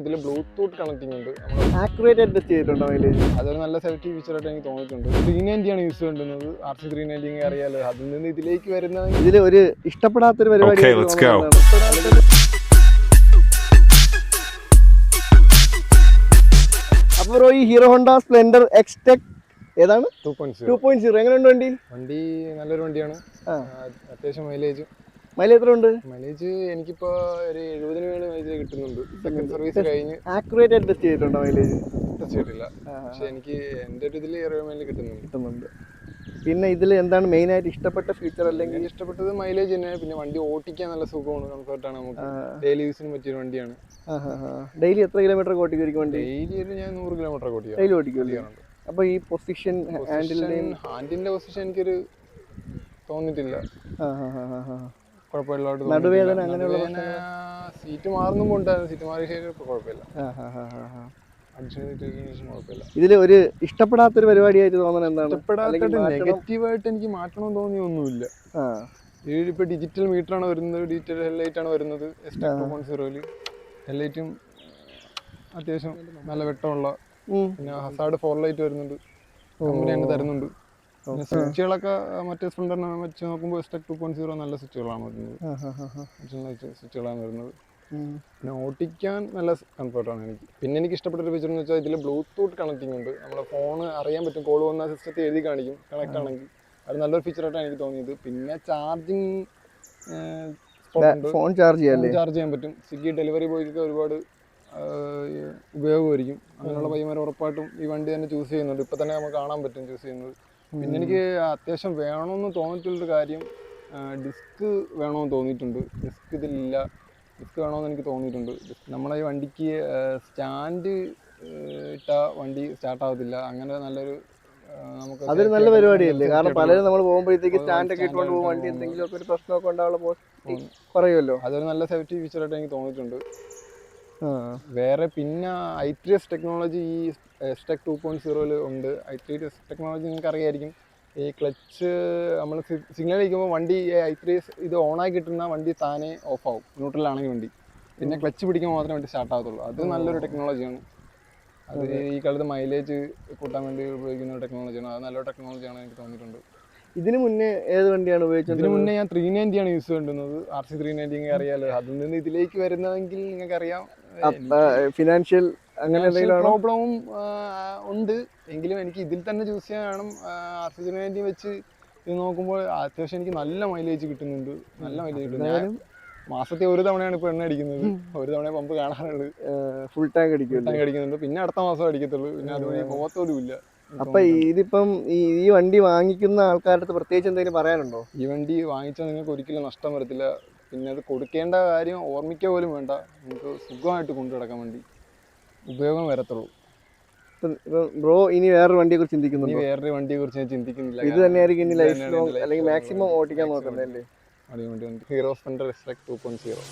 ഇതിൽ Bluetooth connecting ഉണ്ട്. Accurate adjust ചെയ്തിട്ടുണ്ട് മൈലേജ് അതൊരു നല്ല സേഫ്റ്റി ഫീച്ചറായിട്ട് എനിക്ക് തോന്നിയിട്ടുണ്ട്. ത്രീ നയന്റി ആണ് യൂസ് ചെയ്യുന്നത് ആർ സി ത്രീ നയന്റി അറിയാലോ. അതിൽ നിന്ന് ഇതിലേക്ക് വരുന്ന ഇതിൽ ഒരു ഇഷ്ടപ്പെടാത്തൊരു പരിപാടി അപ്പോൾ ആയിട്ട് ഈ ഹീറോ ഹോണ്ട സ്പ്ലെൻഡർ എക്സ്റ്റെക് ഏതാണ്? ടു പോയിന്റ് സീറോ എങ്ങനെയുണ്ട് വണ്ടി വണ്ടി നല്ലൊരു വണ്ടിയാണ്. അത്യാവശ്യം മൈലേജ് മൈലേജ് എത്ര ഉണ്ട് മൈലേജ് എനിക്കിപ്പോ ഒരു എഴുപതിന് മേളിൽ മൈലേജ് കിട്ടുന്നുണ്ട്. സെക്കൻഡ് സർവീസ് കഴിഞ്ഞ് ആക്യുറേറ്റ് ആയിട്ട് ടെസ്റ്റ് ചെയ്തിട്ടുണ്ടോ മൈലേജ്? ടെസ്റ്റ് ചെയ്തിട്ടില്ല. പക്ഷെ എനിക്ക് എന്റെ ഒരു ഇതിൽ ഇറവ മേലിൽ കിട്ടുന്നുണ്ട്. കിട്ടുന്നുണ്ട്. പിന്നെ ഇതിൽ എന്താണ് മെയിൻ ആയിട്ട് ഇഷ്ടപ്പെട്ട ഫീച്ചർ അല്ലെങ്കിൽ ഇഷ്ടപ്പെട്ടത് മൈലേജ് തന്നെ. പിന്നെ വണ്ടി ഓടിക്കാൻ നല്ല സുഖമാണ് കംഫർട്ടാണ് നമുക്ക്. ഡെയിലി യൂസിന് പറ്റിയൊരു വണ്ടിയാണ്. ഡെയിലി എത്ര കിലോമീറ്റർ ഓട്ടിക്കും വണ്ടി? ഡെയിലി ഒരു ഞാൻ നൂറ് കിലോമീറ്റർ ഓടിക്കും ഡെയിലി ഓടിക്കുമല്ലേ അപ്പൊ ഈ പൊസിഷൻ ഹാൻഡിലിന്റെ ഹാൻഡിന്റെ പൊസിഷൻ എനിക്കൊരു തോന്നിയിട്ടില്ല. കുഴപ്പമില്ലാണ്ട് നടുവേദന അങ്ങനെയുള്ള സീറ്റ് മാറുന്നുമ്പോൾ ഉണ്ടായിരുന്നു സീറ്റ് മാറിയ ശേഷം ഇപ്പൊ കുഴപ്പമില്ല. സീറ്റ് കുഴപ്പമില്ല. ഇതിൽ ഒരു ഇഷ്ടപ്പെടാത്തൊരു പരിപാടിയായിട്ട് തോന്നുന്നത് എന്താണ്? ഇഷ്ടപ്പെടാത്തത് മാറ്റണം? നെഗറ്റീവായിട്ട് എനിക്ക് മാറ്റണമെന്ന് തോന്നിയൊന്നുമില്ല ഇതിലിപ്പോ ഡിജിറ്റൽ മീറ്റർ ആണ് വരുന്നത്. ഡിജിറ്റൽ ഹെഡ്ലൈറ്റ് ആണ് വരുന്നത്. എസ് ടു പോയിന്റ് സീറോയിൽ ഹെഡ്ലൈറ്റും അത്യാവശ്യം നല്ല വെട്ടമുള്ള. പിന്നെ ഹസാർഡ് ഫോർ ലൈറ്റ് വരുന്നുണ്ട്. കമ്പനി തന്നെ തരുന്നുണ്ട്. സ്വിച്ചുകളൊക്കെ മറ്റേ സ്പ്ലെൻഡറിനെ വെച്ച് നോക്കുമ്പോൾ സ്റ്റെക് ടു പോയിന്റ് സീറോ നല്ല സ്വിച്ചുകളാണ് വരുന്നത്. സ്വിച്ചുകളാണ് വരുന്നത്. പിന്നെ ഓട്ടിക്കാൻ നല്ല കംഫർട്ടാണ് എനിക്ക്. പിന്നെ എനിക്ക് ഇഷ്ടപ്പെട്ട ഒരു ഫീച്ചർ എന്ന് വെച്ചാൽ ഇതിൽ ബ്ലൂടൂത്ത് കണക്റ്റിംഗ് ഉണ്ട്. നമ്മുടെ ഫോൺ അറിയാൻ പറ്റും. കോൾ വന്ന സിസ്റ്റത്തിൽ എഴുതി കാണിക്കും. കണക്ട് ആണെങ്കിൽ. അത് നല്ലൊരു ഫീച്ചറായിട്ടാണ് എനിക്ക് തോന്നിയത്. പിന്നെ ചാർജിങ് ഫോൺ ചാർജ് ചെയ്യാല്ലേ ചാർജ് ചെയ്യാൻ പറ്റും. സ്വിഗ്ഗി ഡെലിവറി ബോയ്ക്കൊക്കെ ഒരുപാട് ഉപയോഗമായിരിക്കും. അങ്ങനെയുള്ള പയ്യന്മാർ ഉറപ്പായിട്ടും ഈ വണ്ടി തന്നെ ചൂസ് ചെയ്യുന്നുണ്ട്. ഇപ്പം തന്നെ നമുക്ക് കാണാൻ പറ്റും ചൂസ് ചെയ്യുന്നത്. പിന്നെ എനിക്ക് അത്യാവശ്യം വേണമെന്ന് തോന്നിയിട്ടുള്ളൊരു കാര്യം ഡിസ്ക് വേണമെന്ന് തോന്നിയിട്ടുണ്ട് ഡിസ്ക് ഇതിലില്ല. ഡിസ്ക് വേണമെന്ന് എനിക്ക് തോന്നിയിട്ടുണ്ട് നമ്മളെ ഈ വണ്ടിക്ക് സ്റ്റാൻഡ് ഇട്ട വണ്ടി സ്റ്റാർട്ട് ആവത്തില്ല. അങ്ങനെ നല്ലൊരു നമുക്ക് അതൊരു നല്ല പരിപാടിയല്ലേ? കാരണം പലരും നമ്മൾ പോകുമ്പോഴത്തേക്ക് സ്റ്റാൻഡ് ഒക്കെ ഇട്ടുകൊണ്ട് പോകും വണ്ടി എന്തെങ്കിലും ഒക്കെ ഒരു പ്രശ്നമൊക്കെ ഉണ്ടാവുള്ള കുറയുമല്ലോ? അതൊരു നല്ല സേഫ്റ്റി ഫീച്ചർ ആയിട്ട് എനിക്ക് തോന്നിയിട്ടുണ്ട് വേറെ പിന്നെ ഐ ത്രീ എസ് ടെക്നോളജി ഈ എസ്ടെക് ടു പോയിന്റ് സീറോയിൽ ഉണ്ട്. ഐ ത്രീ എസ് ടെക്നോളജി നിങ്ങൾക്ക് അറിയായിരിക്കും. ഈ ക്ലച്ച് നമ്മൾ സിഗ്നൽ അടിക്കുമ്പോൾ വണ്ടി ഐ ത്രീ എസ് ഇത് ഓണാക്കി കിട്ടുന്ന വണ്ടി താനേ ഓഫ് ആവും. ന്യൂട്രലാണെങ്കിൽ വണ്ടി. പിന്നെ ക്ലച്ച് പിടിക്കുമ്പോൾ മാത്രമേ വണ്ടി സ്റ്റാർട്ട് ആകത്തുള്ളൂ അത് നല്ലൊരു ടെക്നോളജിയാണ് അത് ഈ കാലത്ത് മൈലേജ് കൂട്ടാൻ വേണ്ടി ഉപയോഗിക്കുന്ന ഒരു ടെക്നോളജിയാണ് അത് നല്ലൊരു ടെക്നോളജിയാണ് എനിക്ക് തോന്നിയിട്ടുണ്ട്. ഇതിനു മുന്നേ ഏത് വണ്ടിയാണ് ഉപയോഗിച്ചത്? ഇതിനു മുന്നേ ഞാൻ ത്രീ നയന്റിയാണ് യൂസ് ചെയ്യുന്നത് ആർ സി ത്രീ നയന്റി അറിയാലോ. അതിൽ നിന്ന് ഇതിലേക്ക് വരുന്നതെങ്കിൽ നിങ്ങൾക്ക് അറിയാം ഫിനാൻഷ്യൽ അങ്ങനെ പ്രോബ്ലവും ഉണ്ട്. എങ്കിലും എനിക്ക് ഇതിൽ തന്നെ ചൂസ് ചെയ്യാൻ ആർ സി വേണ്ടി വെച്ച് ഇത് നോക്കുമ്പോൾ അത്യാവശ്യം എനിക്ക് നല്ല മൈലേജ് കിട്ടുന്നുണ്ട്. നല്ല മൈലേജ് കിട്ടും ഞാൻ മാസത്തെ ഒരു തവണയാണ് ഇപ്പൊ എണ്ണ അടിക്കുന്നത്. ഒരു തവണ പമ്പ് കാണാറുണ്ട്. ഫുൾ ടാങ്ക് അടിക്കും ടാങ്ക് അടിക്കുന്നുണ്ട്. പിന്നെ അടുത്ത മാസം അടിക്കത്തുള്ളൂ. പിന്നെ അതുവഴി പോകത്തോലും ഇല്ല. അപ്പൊ ഇതിപ്പം ഈ വണ്ടി വാങ്ങിക്കുന്ന ആൾക്കാരുടെ പ്രത്യേകിച്ച് എന്തെങ്കിലും പറയാനുണ്ടോ? ഈ വണ്ടി വാങ്ങിച്ചാൽ നിങ്ങൾക്ക് ഒരിക്കലും നഷ്ടം വരത്തില്ല. പിന്നെ അത് കൊടുക്കേണ്ട കാര്യം ഓർമ്മിക്കുക പോലും വേണ്ട. നമുക്ക് സുഖമായിട്ട് കൊണ്ടു നടക്കാൻ വേണ്ടി ഉപയോഗം വരത്തുള്ളൂ. ബ്രോ ഇനി വേറൊരു വണ്ടിയെ കുറിച്ച് ഇനി ചിന്തിക്കുന്നുണ്ടോ വേറൊരു വണ്ടിയെ കുറിച്ച് ഞാൻ ചിന്തിക്കുന്നില്ല. ഇത് തന്നെയായിരിക്കും ഇനി ലൈഫ് ലോങ് അല്ലെങ്കിൽ മാക്സിമം ഓടിക്കാൻ നോക്കുന്നത് അല്ലേ Hero Splendor S two point zero